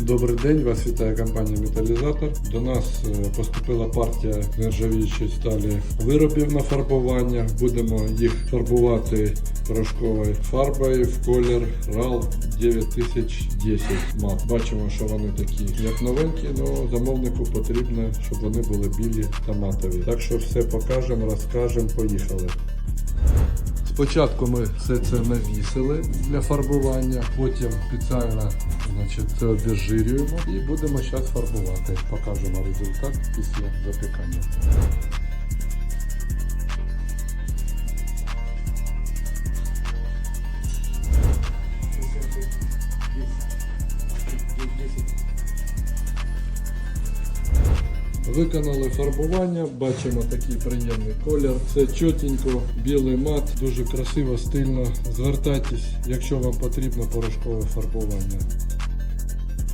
Добрий день, вас вітає компанія Металізатор. До нас е, поступила партія нержавіючої сталі виробів на фарбування. Будемо їх фарбувати порошковою фарбою в колір RAL 9010 мат. Бачимо, що вони такі як новенькі, але замовнику потрібно, щоб вони були білі та матові. Так що все покажемо, розкажемо, поїхали. Спочатку ми все це навісили для фарбування, потім спеціально значить, це обезжирюємо і будемо зараз фарбувати. Покажемо результат після запікання. Виконали фарбування, бачимо такий приємний колір. Все чотенько, білий мат, дуже красиво, стильно. Звертайтесь, якщо вам потрібно порошкове фарбування.